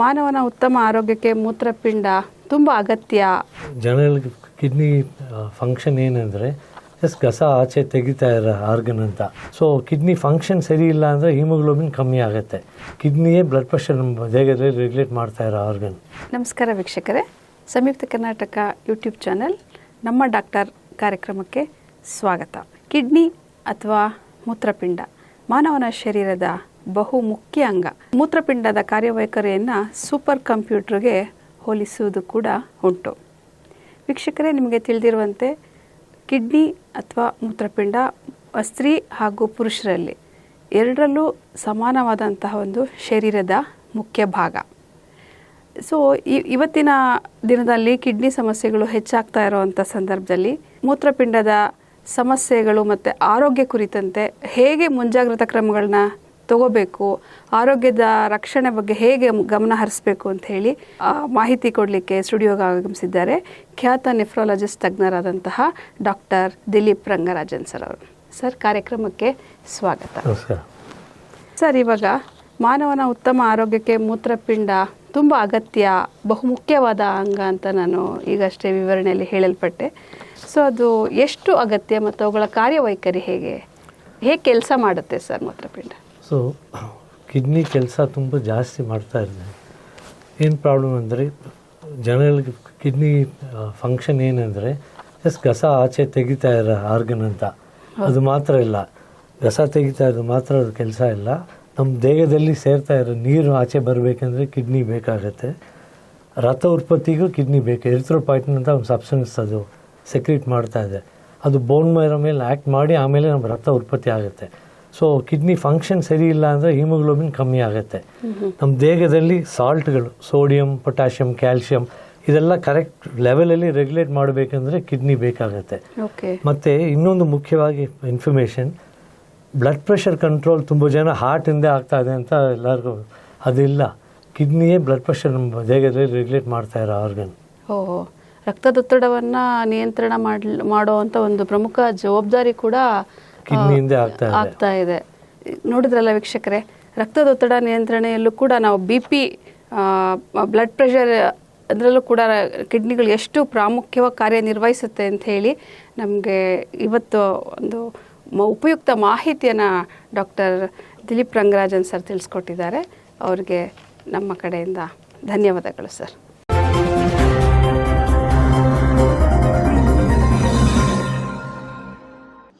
ಮಾನವನ ಉತ್ತಮ ಆರೋಗ್ಯಕ್ಕೆ ಮೂತ್ರಪಿಂಡ ತುಂಬ ಅಗತ್ಯ. ಜನಗಳಿಗೆ ಕಿಡ್ನಿ ಫಂಕ್ಷನ್ ಏನಂದರೆ ಜಸ್ಟ್ ಕಸ ಆಚೆ ತೆಗಿತಾ ಇರೋ ಆರ್ಗನ್ ಅಂತ. ಸೊ ಕಿಡ್ನಿ ಫಂಕ್ಷನ್ ಸರಿ ಇಲ್ಲ ಅಂದರೆ ಹಿಮೋಗ್ಲೋಬಿನ್ ಕಮ್ಮಿ ಆಗುತ್ತೆ. ಕಿಡ್ನಿಯೇ ಬ್ಲಡ್ ಪ್ರೆಷರ್ ನಮ್ಮ ದೇಹದಲ್ಲಿ ರೆಗ್ಯುಲೇಟ್ ಮಾಡ್ತಾ ಇರೋ ಆರ್ಗನ್ ನಮಸ್ಕಾರ ವೀಕ್ಷಕರೇ. ಸಂಯುಕ್ತ ಕರ್ನಾಟಕ ಯೂಟ್ಯೂಬ್ ಚಾನೆಲ್ ನಮ್ಮ ಡಾಕ್ಟರ್ ಕಾರ್ಯಕ್ರಮಕ್ಕೆ ಸ್ವಾಗತ. ಕಿಡ್ನಿ ಅಥವಾ ಮೂತ್ರಪಿಂಡ ಮಾನವನ ಶರೀರದ ಬಹು ಮುಖ್ಯ ಅಂಗ. ಮೂತ್ರಪಿಂಡದ ಕಾರ್ಯವೈಖರಿಯನ್ನು ಸೂಪರ್ ಕಂಪ್ಯೂಟರ್ಗೆ ಹೋಲಿಸುವುದು ಕೂಡ ಉಂಟು. ವೀಕ್ಷಕರೇ, ನಿಮಗೆ ತಿಳಿದಿರುವಂತೆ ಕಿಡ್ನಿ ಅಥವಾ ಮೂತ್ರಪಿಂಡ ಸ್ತ್ರೀ ಹಾಗೂ ಪುರುಷರಲ್ಲಿ ಎರಡರಲ್ಲೂ ಸಮಾನವಾದಂತಹ ಒಂದು ಶರೀರದ ಮುಖ್ಯ ಭಾಗ. ಸೊ ಇವತ್ತಿನ ದಿನದಲ್ಲಿ ಕಿಡ್ನಿ ಸಮಸ್ಯೆಗಳು ಹೆಚ್ಚಾಗ್ತಾ ಇರುವಂಥ ಸಂದರ್ಭದಲ್ಲಿ ಮೂತ್ರಪಿಂಡದ ಸಮಸ್ಯೆಗಳು ಮತ್ತು ಆರೋಗ್ಯ ಕುರಿತಂತೆ ಹೇಗೆ ಮುಂಜಾಗ್ರತಾ ಕ್ರಮಗಳನ್ನ ತಗೋಬೇಕು ಆರೋಗ್ಯದ ರಕ್ಷಣೆ ಬಗ್ಗೆ ಹೇಗೆ ಗಮನ ಹರಿಸಬೇಕು ಅಂತ ಹೇಳಿ ಮಾಹಿತಿ ಕೊಡಲಿಕ್ಕೆ ಸ್ಟುಡಿಯೋಗೆ ಆಗಮಿಸಿದ್ದಾರೆ ಖ್ಯಾತ ನೆಫ್ರಾಲಜಿಸ್ಟ್ ತಜ್ಞರಾದಂತಹ ಡಾಕ್ಟರ್ ದಿಲೀಪ್ ರಂಗರಾಜನ್ ಸರ್ ಅವರು. ಸರ್ ಕಾರ್ಯಕ್ರಮಕ್ಕೆ ಸ್ವಾಗತ. ಸರ್ ಇವಾಗ ಮಾನವನ ಉತ್ತಮ ಆರೋಗ್ಯಕ್ಕೆ ಮೂತ್ರಪಿಂಡ ತುಂಬ ಅಗತ್ಯ ಬಹುಮುಖ್ಯವಾದ ಅಂಗ ಅಂತ ನಾನು ಈಗಷ್ಟೇ ವಿವರಣೆಯಲ್ಲಿ ಹೇಳಲ್ಪಟ್ಟೆ. ಸೊ ಅದು ಎಷ್ಟು ಅಗತ್ಯ ಮತ್ತು ಅವುಗಳ ಕಾರ್ಯವೈಖರಿ ಹೇಗೆ ಹೇಗೆ ಕೆಲಸ ಮಾಡುತ್ತೆ ಸರ್ ಮೂತ್ರಪಿಂಡ? ಸೊ ಕಿಡ್ನಿ ಕೆಲಸ ತುಂಬ ಜಾಸ್ತಿ ಮಾಡ್ತಾ ಇದೆ ಏನು ಪ್ರಾಬ್ಲಮ್ ಅಂದರೆ, ಜನಗಳಿಗೆ ಕಿಡ್ನಿ ಫಂಕ್ಷನ್ ಏನಂದರೆ ಜಸ್ಟ್ ಕಸ ಆಚೆ ತೆಗಿತಾ ಇರೋ ಆರ್ಗನ್ ಅಂತ. ಅದು ಮಾತ್ರ ಇಲ್ಲ. ಕಸ ತೆಗಿತಾ ಇರೋದು ಮಾತ್ರ ಅದು ಕೆಲಸ ಇಲ್ಲ. ನಮ್ಮ ದೇಹದಲ್ಲಿ ಸೇರ್ತಾ ಇರೋ ನೀರು ಆಚೆ ಬರಬೇಕಂದ್ರೆ ಕಿಡ್ನಿ ಬೇಕಾಗುತ್ತೆ. ರಥ ಉತ್ಪತ್ತಿಗೂ ಕಿಡ್ನಿ ಬೇಕು. ಎರಿಥ್ರೋಪಾಯ್ಟಿನ್ ಅಂತ ಒಂದು ಸಬ್ಸ್ಟೆನ್ಸ್ ಅದು ಸೆಕ್ರೀಟ್ ಮಾಡ್ತಾ ಇದೆ. ಅದು ಬೋನ್ ಮೈರ ಮೇಲೆ ಆ್ಯಕ್ಟ್ ಮಾಡಿ ಆಮೇಲೆ ನಮ್ಮ ರಥ ಉತ್ಪತ್ತಿ ಆಗುತ್ತೆ. ಸೊ ಕಿಡ್ನಿ ಫಂಕ್ಷನ್ ಸರಿ ಇಲ್ಲ ಅಂದರೆ ಹಿಮೋಗ್ಲೋಬಿನ್ ಕಮ್ಮಿ ಆಗುತ್ತೆ. ನಮ್ಮ ದೇಹದಲ್ಲಿ ಸಾಲ್ಟ್ಗಳು ಸೋಡಿಯಂ ಪೊಟ್ಯಾಷಿಯಂ ಕ್ಯಾಲ್ಶಿಯಂ ಇದೆಲ್ಲ ಕರೆಕ್ಟ್ ಲೆವೆಲಲ್ಲಿ ರೆಗ್ಯುಲೇಟ್ ಮಾಡಬೇಕಂದ್ರೆ ಕಿಡ್ನಿ ಬೇಕಾಗುತ್ತೆ. ಓಕೆ ಮತ್ತು ಇನ್ನೊಂದು ಮುಖ್ಯವಾಗಿ ಇನ್ಫಾರ್ಮೇಷನ್ ಬ್ಲಡ್ ಪ್ರೆಷರ್ ಕಂಟ್ರೋಲ್ ತುಂಬ ಜನ ಹಾರ್ಟಿಂದ ಆಗ್ತಾ ಇದೆ ಅಂತ ಎಲ್ಲರಿಗೂ ಅದಿಲ್ಲ. ಕಿಡ್ನಿಯೇ ಬ್ಲಡ್ ಪ್ರೆಷರ್ ನಮ್ಮ ದೇಹದಲ್ಲಿ ರೆಗ್ಯುಲೇಟ್ ಮಾಡ್ತಾ ಇರೋ ಆರ್ಗನ್ ಓಹೋ ರಕ್ತದೊತ್ತಡವನ್ನು ನಿಯಂತ್ರಣ ಮಾಡೋ ಮಾಡುವಂಥ ಒಂದು ಪ್ರಮುಖ ಜವಾಬ್ದಾರಿ ಕೂಡ ಕಿಡ್ನಿಯಿಂದ ಆಗ್ತಾ ಇದೆ. ನೋಡಿದ್ರಲ್ಲ ವೀಕ್ಷಕರೇ ರಕ್ತದೊತ್ತಡ ನಿಯಂತ್ರಣೆಯಲ್ಲೂ ಕೂಡ ನಾವು ಬಿ ಪಿ ಬ್ಲಡ್ ಪ್ರೆಷರ್ ಅದರಲ್ಲೂ ಕೂಡ ಕಿಡ್ನಿಗಳು ಎಷ್ಟು ಪ್ರಾಮುಖ್ಯವಾಗಿ ಕಾರ್ಯನಿರ್ವಹಿಸುತ್ತೆ ಅಂತ ಹೇಳಿ ನಮಗೆ ಇವತ್ತು ಒಂದು ಉಪಯುಕ್ತ ಮಾಹಿತಿಯನ್ನು ಡಾಕ್ಟರ್ ದಿಲೀಪ್ ರಂಗರಾಜನ್ ಸರ್ ತಿಳಿಸ್ಕೊಟ್ಟಿದ್ದಾರೆ. ಅವ್ರಿಗೆ ನಮ್ಮ ಕಡೆಯಿಂದ ಧನ್ಯವಾದಗಳು ಸರ್.